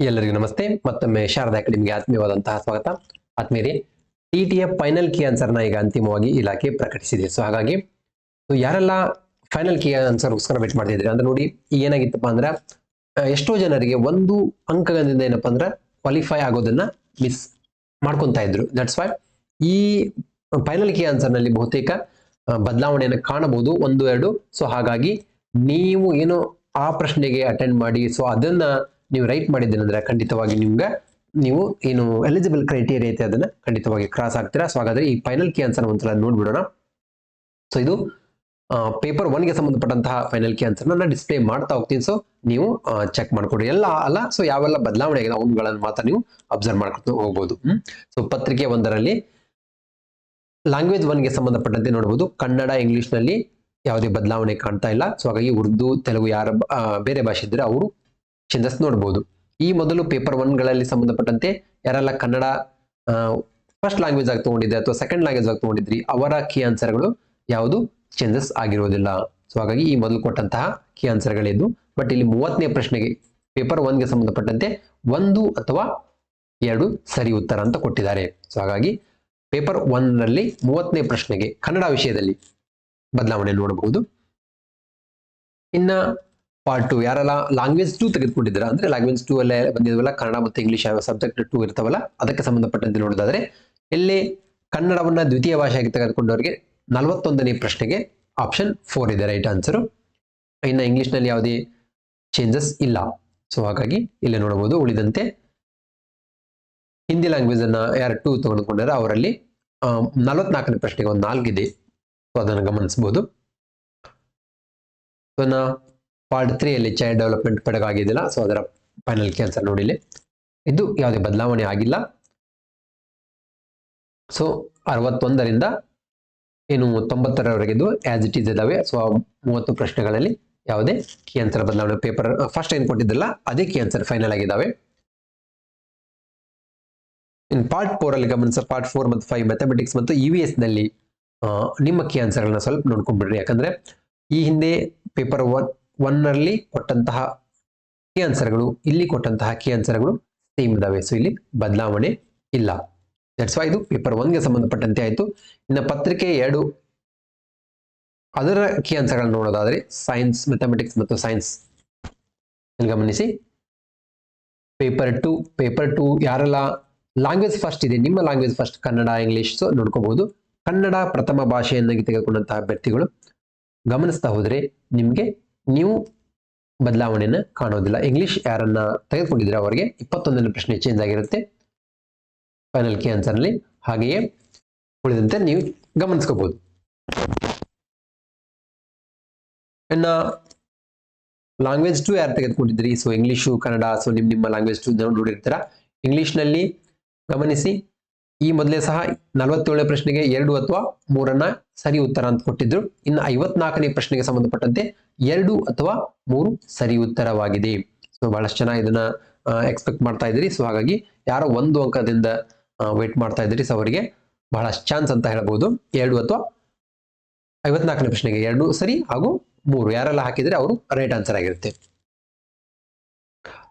ಎಲ್ಲರಿಗೂ ನಮಸ್ತೆ. ಮತ್ತೊಮ್ಮೆ ಶಾರದಾ ಅಕಾಡೆಮಿಗೆ ಆತ್ಮೀಯವಾದಂತಹ ಸ್ವಾಗತ. ಆತ್ಮೀಯರೇ, ಟಿ ಟಿಯ ಫೈನಲ್ ಕೀ ಆನ್ಸರ್ನ ಈಗ ಅಂತಿಮವಾಗಿ ಇಲಾಖೆ ಪ್ರಕಟಿಸಿದೆ. ಸೊ ಹಾಗಾಗಿ ಸೊ ಯಾರೆಲ್ಲ ಫೈನಲ್ ಕೀ ಆನ್ಸರ್ಗೋಸ್ಕರ ವೇಟ್ ಮಾಡ್ತಿದ್ರಿ ಅಂದ್ರೆ ನೋಡಿ ಏನಾಗಿತ್ತಪ್ಪ ಅಂದ್ರೆ ಎಷ್ಟೋ ಜನರಿಗೆ ಒಂದು ಅಂಕದಿಂದ ಏನಪ್ಪಾ ಅಂದ್ರೆ ಕ್ವಾಲಿಫೈ ಆಗೋದನ್ನ ಮಿಸ್ ಮಾಡ್ಕೊತಾ ಇದ್ರು. ದಟ್ಸ್ ವೈ ಈ ಫೈನಲ್ ಕೀ ಆನ್ಸರ್ನಲ್ಲಿ ಬಹುತೇಕ ಬದಲಾವಣೆಯನ್ನು ಕಾಣಬಹುದು. ಒಂದು, ಎರಡು. ಸೊ ಹಾಗಾಗಿ ನೀವು ಏನು ಆ ಪ್ರಶ್ನೆಗೆ ಅಟೆಂಡ್ ಮಾಡಿ ಸೊ ಅದನ್ನ ನೀವು ರೈಟ್ ಮಾಡಿದ್ದೀನಂದ್ರೆ ಖಂಡಿತವಾಗಿ ನಿಮ್ಗೆ ನೀವು ಏನು ಎಲಿಜಿಬಲ್ ಕ್ರೈಟೀರಿಯಾ ಐತೆ ಅದನ್ನ ಖಂಡಿತವಾಗಿ ಕ್ರಾಸ್ ಆಗ್ತೀರಾ ಸೊ ಹಾಗಾದ್ರೆ ಈ ಫೈನಲ್ ಕಿ ಆನ್ಸರ್ ಒಂದ್ಸಲ ನೋಡ್ಬಿಡೋಣ. ಸೊ ಇದು ಪೇಪರ್ ಒನ್ಗೆ ಸಂಬಂಧಪಟ್ಟಂತಹ ಫೈನಲ್ ಕಿ ಆನ್ಸರ್ ನಾನು ಡಿಸ್ಪ್ಲೇ ಮಾಡ್ತಾ ಹೋಗ್ತೀನಿ. ಸೊ ನೀವು ಚೆಕ್ ಮಾಡ್ಕೊಡಿ. ಎಲ್ಲ, ಅಲ್ಲ ಸೊ ಯಾವೆಲ್ಲ ಬದಲಾವಣೆ ಆಗಿದೆ ಅವುಗಳನ್ನು ಮಾತ್ರ ನೀವು ಅಬ್ಸರ್ವ್ ಮಾಡ್ಕೊಂಡು ಹೋಗ್ಬೋದು. ಸೊ ಪತ್ರಿಕೆ ಒಂದರಲ್ಲಿ ಲ್ಯಾಂಗ್ವೇಜ್ ಒನ್ಗೆ ಸಂಬಂಧಪಟ್ಟಂತೆ ನೋಡ್ಬೋದು. ಕನ್ನಡ ಇಂಗ್ಲಿಷ್ನಲ್ಲಿ ಯಾವುದೇ ಬದಲಾವಣೆ ಕಾಣ್ತಾ ಇಲ್ಲ. ಸೊ ಹಾಗಾಗಿ ಉರ್ದು, ತೆಲುಗು ಯಾರ ಬೇರೆ ಭಾಷೆ ಇದ್ದರೆ ಅವರು ಚೇಂಜಸ್ ನೋಡಬಹುದು ಈ ಮೊದಲು ಪೇಪರ್ ಒನ್ಗಳಲ್ಲಿ ಸಂಬಂಧಪಟ್ಟಂತೆ ಯಾರೆಲ್ಲ ಕನ್ನಡ ಫಸ್ಟ್ ಲ್ಯಾಂಗ್ವೇಜ್ ಆಗಿ ತಗೊಂಡಿದ್ರೆ ಅಥವಾ ಸೆಕೆಂಡ್ ಲ್ಯಾಂಗ್ವೇಜ್ ಆಗಿ ತಗೊಂಡಿದ್ರಿ, ಅವರ ಕೀ ಆನ್ಸರ್ಗಳು ಯಾವುದು? ಚೇಂಜಸ್ ಆಗಿರೋದಿಲ್ಲ ಸೊ ಹಾಗಾಗಿ ಈ ಮೊದಲು ಕೊಟ್ಟಂತಹ ಕೀ ಆನ್ಸರ್ಗಳಿದ್ದು ಬಟ್ ಇಲ್ಲಿ ಮೂವತ್ತನೇ ಪ್ರಶ್ನೆಗೆ ಪೇಪರ್ ಒನ್ಗೆ ಸಂಬಂಧಪಟ್ಟಂತೆ ಒಂದು ಅಥವಾ ಎರಡು ಸರಿ ಉತ್ತರ ಅಂತ ಕೊಟ್ಟಿದ್ದಾರೆ. ಸೊ ಹಾಗಾಗಿ ಪೇಪರ್ ಒನ್ನಲ್ಲಿ ಮೂವತ್ತನೇ ಪ್ರಶ್ನೆಗೆ ಕನ್ನಡ ವಿಷಯದಲ್ಲಿ ಬದಲಾವಣೆ ನೋಡಬಹುದು. ಇನ್ನ ಪಾರ್ಟ್ ಟು ಯಾರೆಲ್ಲ ಲ್ಯಾಂಗ್ವೇಜ್ ಟೂ ತೆಗೆದುಕೊಂಡಿದ್ದೀರಾ, ಅಂದ್ರೆ ಲ್ಯಾಂಗ್ವೇಜ್ ಟೂ ಅಲ್ಲೇ ಬಂದಿದ್ವಲ್ಲ, ಕನ್ನಡ ಮತ್ತು ಇಂಗ್ಲಿಷ್ ಯಾವ ಸಬ್ಜೆಕ್ಟ್ ಟೂ ಇರ್ತಾವಲ್ಲ, ಅದಕ್ಕೆ ಸಂಬಂಧಪಟ್ಟಂತೆ ನೋಡೋದಾದ್ರೆ, ಇಲ್ಲಿ ಕನ್ನಡವನ್ನ ದ್ವಿತೀಯ ಭಾಷೆಯಾಗಿ ತೆಗೆದುಕೊಂಡವರಿಗೆ ನಲವತ್ತೊಂದನೇ ಪ್ರಶ್ನೆಗೆ ಆಪ್ಷನ್ ಫೋರ್ ಇದೆ ರೈಟ್ ಆನ್ಸರ್ ಇನ್ನು ಇಂಗ್ಲಿಷ್ನಲ್ಲಿ ಯಾವುದೇ ಚೇಂಜಸ್ ಇಲ್ಲ. ಸೊ ಹಾಗಾಗಿ ಇಲ್ಲಿ ನೋಡಬಹುದು, ಉಳಿದಂತೆ ಹಿಂದಿ ಲ್ಯಾಂಗ್ವೇಜ್ ಅನ್ನ ಯಾರು ಟೂ ತೆಗೆದುಕೊಂಡಾರೆ ಅವರಲ್ಲಿ ನಲವತ್ನಾಲ್ಕನೇ ಪ್ರಶ್ನೆಗೆ ಒಂದು ನಾಲ್ಕಿದೆ. ಸೊ ಅದನ್ನು ಗಮನಿಸಬಹುದು ಪಾರ್ಟ್ ತ್ರೀ ಅಲ್ಲಿ ಚೈಲ್ಡ್ ಡೆವಲಪ್ಮೆಂಟ್ ಪೆಡಗ್ ಆಗಿದ್ದಿಲ್ಲ ಸೊ ಅದರ ಫೈನಲ್ ಕ್ಯಾನ್ಸರ್ ನೋಡಿಲಿ ಇದು ಯಾವುದೇ ಬದಲಾವಣೆ ಆಗಿಲ್ಲ. ಸೊ ಅರವತ್ತೊಂದರಿಂದ ಏನು ತೊಂಬತ್ತರವರೆಗಿದ್ದು ಆಸ್ ಇಟ್ ಈಸ್ ಇದಾವೆ ಸೊ ಆ ಮೂವತ್ತು ಪ್ರಶ್ನೆಗಳಲ್ಲಿ ಯಾವುದೇ ಕೀ ಆನ್ಸರ್ ಬದಲಾವಣೆ ಪೇಪರ್ ಫಸ್ಟ್ ಏನು ಕೊಟ್ಟಿದ್ದಲ್ಲ, ಅದೇ ಕೀ ಆನ್ಸರ್ ಫೈನಲ್ ಆಗಿದ್ದಾವೆ. ಇನ್ ಪಾರ್ಟ್ ಫೋರ್ ಅಲ್ಲಿ ಗಮನಿಸ ಪಾರ್ಟ್ ಫೋರ್ ಮತ್ತು ಫೈವ್ ಮ್ಯಾಥಮೆಟಿಕ್ಸ್ ಮತ್ತು ವಿ ಎಸ್ನಲ್ಲಿ ನಿಮ್ಮ ಕೀ ಸ್ವಲ್ಪ ನೋಡ್ಕೊಂಡ್ಬಿಡ್ರಿ ಯಾಕಂದ್ರೆ ಈ ಹಿಂದೆ ಪೇಪರ್ ಒನ್ ಒನ್ನಲ್ಲಿ ಕೊಟ್ಟಂತಹ ಕೀ ಆನ್ಸರ್ಗಳು ಇಲ್ಲಿ ಕೊಟ್ಟಂತಹ ಕೀ ಆನ್ಸರ್ಗಳು ಸೇಮ್ ಇದಾವೆ. ಸೊ ಇಲ್ಲಿ ಬದಲಾವಣೆ ಇಲ್ಲ. ದಟ್ಸ್ ವೈ ಇದು ಪೇಪರ್ ಒನ್ಗೆ ಸಂಬಂಧಪಟ್ಟಂತೆ ಆಯಿತು. ಇನ್ನು ಪತ್ರಿಕೆ ಎರಡು, ಅದರ ಕೀ ಆನ್ಸರ್ಗಳನ್ನು ನೋಡೋದಾದ್ರೆ ಸೈನ್ಸ್ ಮ್ಯಾಥಮೆಟಿಕ್ಸ್ ಮತ್ತು ಸೈನ್ಸ್ ಗಮನಿಸಿ. ಪೇಪರ್ ಟು ಪೇಪರ್ ಟು ಯಾರೆಲ್ಲ ಲ್ಯಾಂಗ್ವೇಜ್ ಫಸ್ಟ್ ಇದೆ, ನಿಮ್ಮ language first Kannada English so ನೋಡ್ಕೋಬಹುದು Kannada ಪ್ರಥಮ ಭಾಷೆಯನ್ನಾಗಿ ತೆಗೆದುಕೊಂಡಂತಹ ಅಭ್ಯರ್ಥಿಗಳು ಗಮನಿಸ್ತಾ ಹೋದ್ರೆ ನಿಮಗೆ ನೀವು ಬದಲಾವಣೆಯನ್ನು ಕಾಣೋದಿಲ್ಲ. ಇಂಗ್ಲಿಷ್ ಯಾರನ್ನ ತೆಗೆದುಕೊಂಡಿದ್ರೆ ಅವರಿಗೆ ಇಪ್ಪತ್ತೊಂದನೇ ಪ್ರಶ್ನೆ ಚೇಂಜ್ ಆಗಿರುತ್ತೆ. ಫೈನಲ್ ಕೆ ಆನ್ಸರ್ನಲ್ಲಿ ಹಾಗೆಯೇ ಉಳಿದಂತೆ ನೀವು ಗಮನಿಸ್ಕೋಬಹುದು ಇನ್ನ ಲ್ಯಾಂಗ್ವೇಜ್ ಟು ಯಾರು ತೆಗೆದುಕೊಂಡಿದ್ರಿ ಸೊ ಇಂಗ್ಲಿಷು ಕನ್ನಡ ಸೊ ನಿಮ್ಮ ನಿಮ್ಮ ಲ್ಯಾಂಗ್ವೇಜ್ ಟು ನೋಡಿರ್ತೀರ? ಇಂಗ್ಲಿಷ್ನಲ್ಲಿ ಗಮನಿಸಿ. ಈ ಮೊದಲೇ ಸಹ ನಲವತ್ತೇಳನೇ ಪ್ರಶ್ನೆಗೆ ಎರಡು ಅಥವಾ ಮೂರನ್ನ ಸರಿ ಉತ್ತರ ಅಂತ ಕೊಟ್ಟಿದ್ರು. ಇನ್ನು ಐವತ್ನಾಲ್ಕನೇ ಪ್ರಶ್ನೆಗೆ ಸಂಬಂಧಪಟ್ಟಂತೆ ಎರಡು ಅಥವಾ ಮೂರು ಸರಿ ಉತ್ತರವಾಗಿದೆ. ಸೊ ಬಹಳಷ್ಟು ಜನ ಇದನ್ನ ಎಕ್ಸ್ಪೆಕ್ಟ್ ಮಾಡ್ತಾ ಇದ್ದೀರಿ. ಸೊ ಹಾಗಾಗಿ ಯಾರೋ ಒಂದು ಅಂಕದಿಂದ ವೇಟ್ ಮಾಡ್ತಾ ಇದ್ದೀರಿ. ಸೊ ಅವರಿಗೆ ಬಹಳಷ್ಟು ಚಾನ್ಸ್ ಅಂತ ಹೇಳ್ಬೋದು. ಎರಡು ಅಥವಾ ಐವತ್ನಾಲ್ಕನೇ ಪ್ರಶ್ನೆಗೆ ಎರಡು ಸರಿ ಹಾಗೂ ಮೂರು. ಯಾರೆಲ್ಲ ಹಾಕಿದ್ರೆ ಅವರು ರೈಟ್ ಆನ್ಸರ್ ಆಗಿರುತ್ತೆ.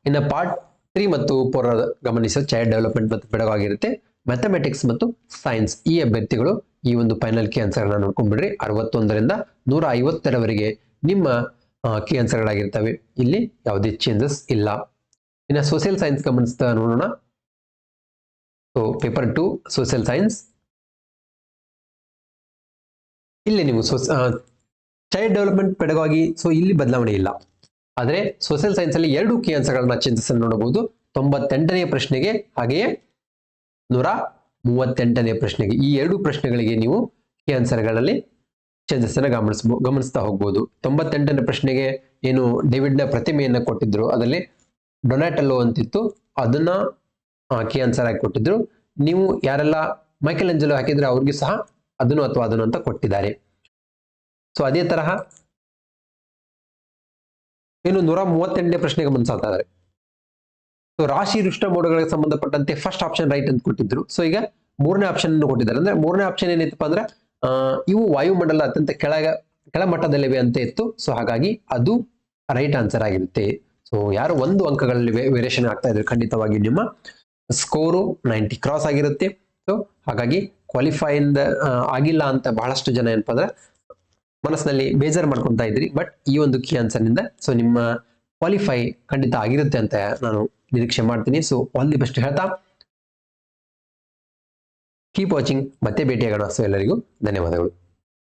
ಇನ್ನು ಪಾರ್ಟ್ ತ್ರೀ ಮತ್ತು ಫೋರ್ ಗಮನಿಸೋ ಚೈಲ್ಡ್ ಡೆವಲಪ್ಮೆಂಟ್ ಮತ್ತು ಬೆಳಗಾಗಿರುತ್ತೆ. ಮ್ಯಾಥಮೆಟಿಕ್ಸ್ ಮತ್ತು ಸೈನ್ಸ್ ಈ ಅಭ್ಯರ್ಥಿಗಳು ಈ ಒಂದು ಫೈನಲ್ ಕಿ ಆನ್ಸರ್ನ ನೋಡ್ಕೊಂಡ್ಬಿಡ್ರಿ. ಅರವತ್ತೊಂದರಿಂದ ನೂರ ಐವತ್ತರವರೆಗೆ ನಿಮ್ಮ ಕಿ ಆನ್ಸರ್ಗಳಾಗಿರ್ತವೆ ಇಲ್ಲಿ ಯಾವುದೇ ಚೇಂಜಸ್ ಇಲ್ಲ. ಇನ್ನು ಸೋಷಿಯಲ್ ಸೈನ್ಸ್ ಗಮನಿಸ್ತಾ ನೋಡೋಣ. So paper two social science ಇಲ್ಲಿ ನೀವು ಚೈಲ್ಡ್ ಡೆವಲಪ್ಮೆಂಟ್ ಪೆಡಗಾಗಿ ಸೊ ಇಲ್ಲಿ ಬದಲಾವಣೆ ಇಲ್ಲ. ಆದರೆ ಸೋಷಿಯಲ್ ಸೈನ್ಸ್ ಅಲ್ಲಿ ಎರಡು ಕಿ ಆನ್ಸರ್ಗಳನ್ನ ಚೇಂಜಸ್ ನೋಡಬಹುದು. ತೊಂಬತ್ತೆಂಟನೇ ಪ್ರಶ್ನೆಗೆ ಹಾಗೆಯೇ ನೂರ ಮೂವತ್ತೆಂಟನೇ ಪ್ರಶ್ನೆಗೆ, ಈ ಎರಡು ಪ್ರಶ್ನೆಗಳಿಗೆ ನೀವು ಕಿ ಆನ್ಸರ್ಗಳಲ್ಲಿ ಚೇಂಜಸ್ ಅನ್ನ ಗಮನಿಸಬಹುದು ಗಮನಿಸ್ತಾ ಹೋಗ್ಬೋದು. ತೊಂಬತ್ತೆಂಟನೇ ಪ್ರಶ್ನೆಗೆ ಏನು ಡೇವಿಡ್ನ ಪ್ರತಿಮೆಯನ್ನ ಕೊಟ್ಟಿದ್ರು, ಅದರಲ್ಲಿ ಡೊನಾಟಲ್ಲೋ ಅಂತಿತ್ತು, ಅದನ್ನ ಕಿ ಆನ್ಸರ್ ಆಗಿ ಕೊಟ್ಟಿದ್ರು. ನೀವು ಯಾರೆಲ್ಲ ಮೈಕೆಲ್ ಅಂಜಲೋ ಹಾಕಿದ್ರೆ ಅವ್ರಿಗೆ ಸಹ ಅದನ್ನು ಅಥವಾ ಅದನ್ನು ಅಂತ ಕೊಟ್ಟಿದ್ದಾರೆ. ಸೊ ಅದೇ ತರಹ, ಇನ್ನು ನೂರ ಮೂವತ್ತೆಂಟನೇ ಪ್ರಶ್ನೆಗೆ ಗಮನಿಸ್ತಾ ಇದ್ದಾರೆ. ಸೊ ರಾಶಿ ರುಷ್ಟ ಮೋಡಗಳಿಗೆ ಸಂಬಂಧಪಟ್ಟಂತೆ ಫಸ್ಟ್ ಆಪ್ಷನ್ ರೈಟ್ ಅಂತ ಕೊಟ್ಟಿದ್ರು. ಸೊ ಈಗ ಮೂರನೇ ಆಪ್ಷನ್ ಅನ್ನು ಕೊಟ್ಟಿದ್ದಾರೆ. ಅಂದ್ರೆ ಮೂರನೇ ಆಪ್ಷನ್ ಏನಿತ್ತಪ್ಪ ಅಂದ್ರೆ ಇವು ವಾಯುಮಂಡಲ ಅತ್ಯಂತ ಕೆಳಗ, ಕೆಳಮಟ್ಟದಲ್ಲಿವೆ ಅಂತ ಇತ್ತು. ಸೊ ಹಾಗಾಗಿ ಅದು ರೈಟ್ ಆನ್ಸರ್ ಆಗಿರುತ್ತೆ. ಸೊ ಯಾರು ಒಂದು ಅಂಕಗಳಲ್ಲಿ ವೇರಿಯೇಷನ್ ಆಗ್ತಾ ಇದ್ರೆ ಖಂಡಿತವಾಗಿ ನಿಮ್ಮ ಸ್ಕೋರು ನೈಂಟಿ ಕ್ರಾಸ್ ಆಗಿರುತ್ತೆ. ಸೊ ಹಾಗಾಗಿ ಕ್ವಾಲಿಫೈ ಆಗಿಲ್ಲ ಅಂತ ಬಹಳಷ್ಟು ಜನ ಏನಪ್ಪ ಅಂದ್ರೆ ಮನಸ್ಸಿನಲ್ಲಿ ಬೇಜಾರು ಮಾಡ್ಕೊತಾ ಇದ್ರಿ. ಬಟ್ ಈ ಒಂದು ಕೀ ಆನ್ಸರ್ನಿಂದ ಸೊ ನಿಮ್ಮ ಕ್ವಾಲಿಫೈ ಖಂಡಿತ ಆಗಿರುತ್ತೆ ಅಂತ ನಾನು ನಿರೀಕ್ಷೆ ಮಾಡ್ತೀನಿ. ಸೊ ಆಲ್ ದಿ ಬೆಸ್ಟ್ ಹೇಳ್ತಾ. ಕೀಪ್ ವಾಚಿಂಗ್ ಮತ್ತೆ ಭೇಟಿಯಾಗೋಣ. ಸೊ ಎಲ್ಲರಿಗೂ ಧನ್ಯವಾದಗಳು.